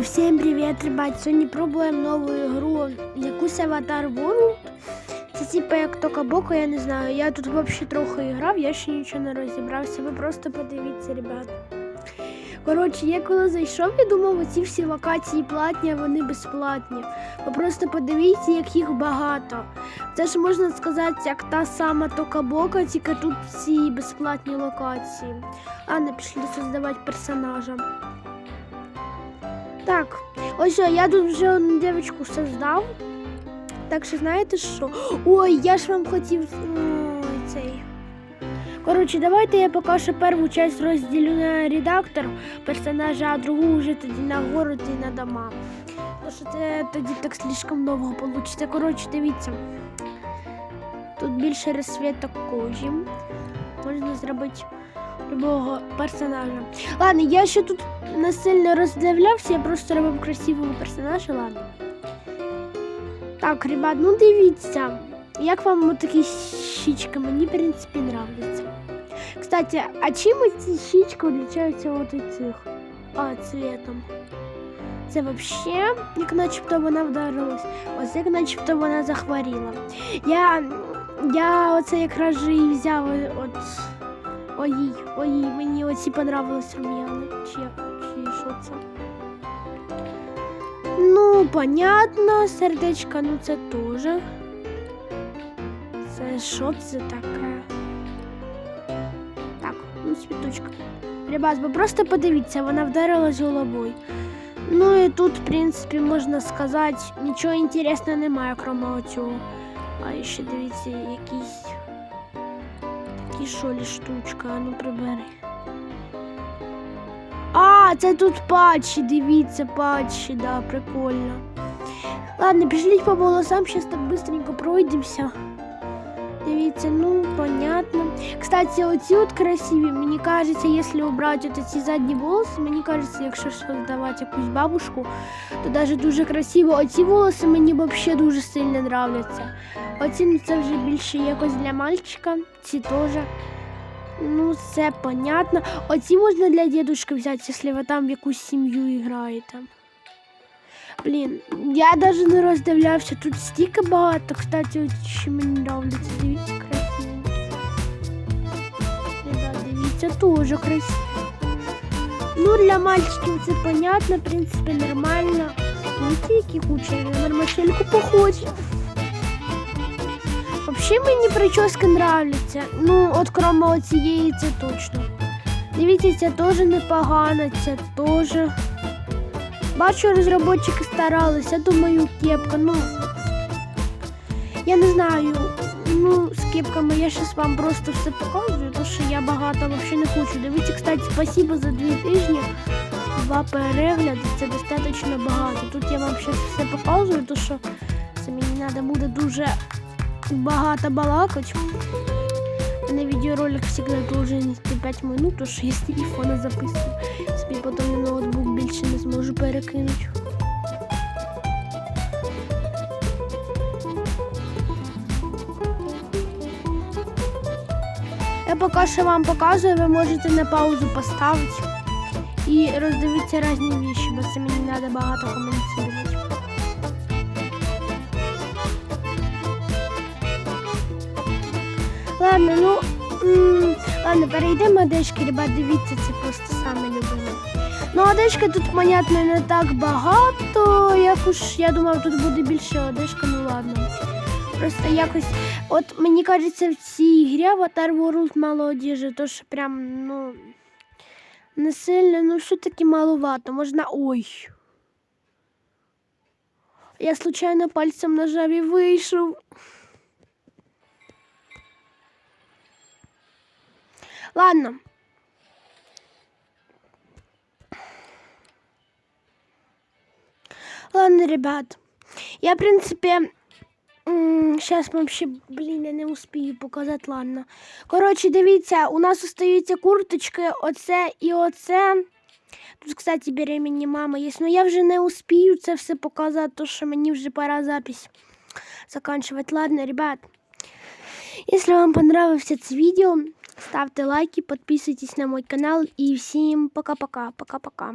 Всім привіт, ребят! Сьогодні пробуємо нову ігру якусь Аватар World. Це типа як Тока Боко, я не знаю. Я тут взагалі трохи грав, я ще нічого не розібрався. Ви просто подивіться, ребят. Коротше, я коли зайшов, я думав, оці всі локації платні, а вони безплатні. Ви просто подивіться, як їх багато. Це ж можна сказати, як та сама Тока Бока, тільки тут всі безплатні локації. А не пішли создавати персонажа. Так, ось я тут вже одну дівчинку создав. Так що знаєте що? Ой, я ж вам хотів ой, цей. Коротше, давайте я поки що першу часть розділю на редактор персонажа, а другу вже тоді на город і на дома. Тому що це тоді так слишком довго вийде. Коротше, дивіться. Тут більше розсвіток кожі. Можна зробити любого персонажа. Ладно, я ще тут не сильно роздивлявся, я просто робив красивого персонажа, ладно. Так, ребят, ну дивіться, як вам такі щічки? Мені, в принципі, нравляться. Кстати, а чим ці щічки відрізняються от цих? А, цветом. Це взагалі, як начебто вона вдарилась, ось як начебто вона захворіла. Я, я оце якраз і взяв от Ой, ой, мені оці понравились рум'яни. Чи, чи що це? Ну, понятно, сердечко, ну це теж. Це що це таке? Так, ну цвіточка. Ребят, ви просто подивіться, вона вдарилась головою. Ну і тут, в принципі, можна сказати, нічого інтересного немає, крім цього. А ще дивіться, якийсь такі що штучка, ну прибери. А, це тут патчі, дивіться, патчі, да, прикольно. Ладно, пішліть по волосам, зараз так быстренько пройдемося. Дивіться, ну, понятно. Кстати, оці от красиві, мені кажеться, якщо убрати от ці задні волоси, мені кажеться, якщо создавати якусь бабушку, то навіть дуже красиво. Оці волоси мені взагалі дуже сильно нравляться. Оці ну, це вже більше якось для мальчика, ці теж. Ну, це понятно. Оці можна для дедушки взяти, якщо ви там в якусь сім'ю граєте. Блін, я навіть не роздивлявся. Тут стільки багато, кстати, що мені нравляться. Дивіться, красивенькі. Ребят, дивіться, теж красиво. Ну, для мальчиків це понятно, в принципі, нормально. Видите, які кучері на нормачельку похожі. Взагалі мені прически нравляться. Ну, от крім цієї, це точно. Дивіться, це теж непогано, це теж. Бачу, розробники старалися, думаю, кепка, ну. Я не знаю. Ну, з кепками я зараз вам просто все показую, тому що я багато взагалі не хочу. Дивіться, кстати, спасибо за дві тижні. Два перегляди, це достатньо багато. Тут я вам зараз все показую, тому що це мені треба буде дуже багато балакать. У мене відеоролик завжди должен нести 5 минут, що я з телефона записую. Собі потім на ноутбук більше не зможу перекинути. Я поки що вам показую, ви можете на паузу поставити і роздивитися різні віші, бо це мені треба багато коментувати. Ладно, ну ладно, перейдемо одежки, ребят, дивіться, це просто саме любиме. Ну, одежки тут, понятно, не так багато. Якось я думав, тут буде більше одежка, ну ладно. Просто якось, от мені кажеться, в цій грі Avatar World мало одежі, то що прям, ну, не сильно, ну що таки маловато. Можна. Ой. Я случайно пальцем нажав і вийшов. Ладно. Ладно, ребят. Я, в принципе, сейчас вообще, блін, я не успію показати, ладно. Коротше, дивіться, у нас остаються курточки, оце і оце. Тут, кстати, беременні мама є. Ну я вже не успію це все показати, тому що мені вже пора запись заканчивать. Ладно, ребят. Если вам понравилось это видео, ставьте лайки, подписывайтесь на мой канал и всем пока-пока, пока-пока.